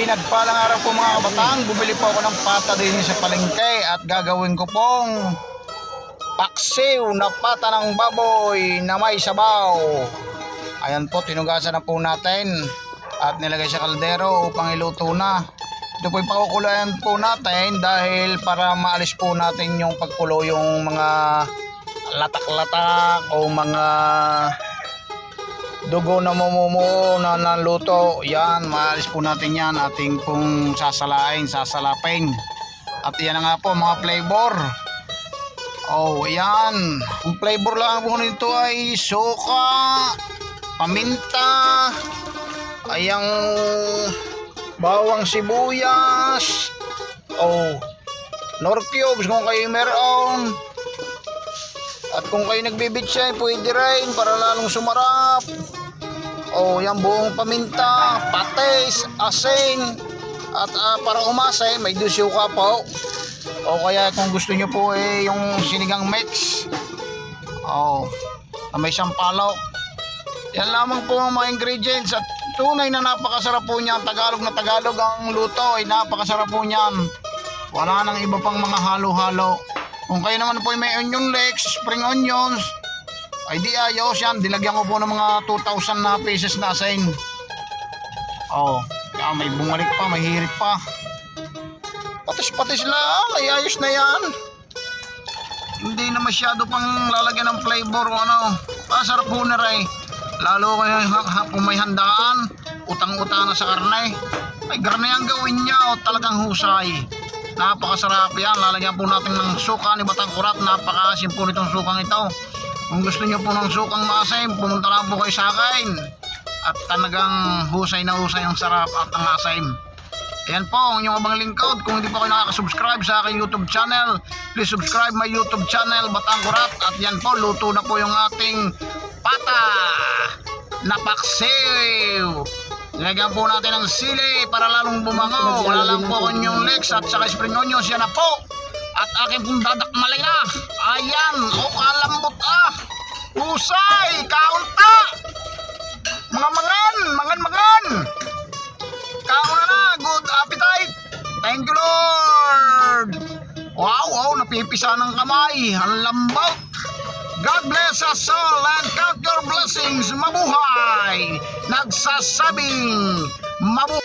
Pinagpalang araw po mga kabataan, bumili po ako ng pata din sa palengke at gagawin ko pong paksiw na pata ng baboy na may sabaw. Ayan po, tinugasan na po natin at nilagay sa kaldero upang iluto na. Ito po yung pakukulayan po natin dahil para maalis po natin yung pagkulo yung mga latak-latak o mga dugo na mumumo na naluto. Yan, maalis po natin yan. Ating pong sasalain, sasalapin. At yan na nga po mga flavor. Oh, yan. Ang flavor lang po nito ay suka, paminta, ayang bawang sibuyas, oh, nor cubes kung kayo meron. At kung kayo nagbibitsay, pwede rin para lalong sumarap. Oh, yan buong paminta, patis, asin, at ah, para umasay, may dusyuka po. O kaya kung gusto nyo po eh, yung sinigang mix. Oh, may sampalok. Yan lamang po ang mga ingredients at tunay na napakasarap po niyan. Tagalog na Tagalog ang luto ay napakasarap po niyan. Wala nang iba pang mga halo-halo. Kung kayo naman po ay may onion leeks, spring onions, ay di ayos yan. Dilagyan ko po ng mga 2,000 na pieces na asin. Oh, kaya may bumalik pa, may hirit pa. Patis-patis lang, ay ayos na yan. Hindi na masyado pang lalagyan ng flavor o ano. Pasarap po na rin. Lalo kung may handaan, utang-utang na sa karne. Ay karne ang gawin niya o talagang husay. Napakasarap yan. Lalagyan po natin ng suka ni Batang Kurat. Napakasim po nitong sukang ito. Kung gusto niyo po ng sukang masim, pumunta lang po kayo sa akin. At talagang husay na husay ang sarap at ang asim. Ayan po ang inyong abang lingkod. Kung hindi pa kayo nakaka-subscribe sa aking YouTube channel, please subscribe my YouTube channel, Batang. At yan po, luto na po yung ating pata na paksiw. Nilagyan po natin ng sili para lalong bumangaw. Wala lang po kanyang leeks at saka spring onions. Yan na po. At aking pong dadakmalay na. Ayan. O kalambot ah. Usay. Kaunta. Mga mangan. Mangan-mangan. Kauna na, good appetite. Thank you, Lord. Wow, wow, napipisa ng kamay. Ang lambot. God bless us all and count your blessings. Mabuhay. Nagsasabing, mabuhay.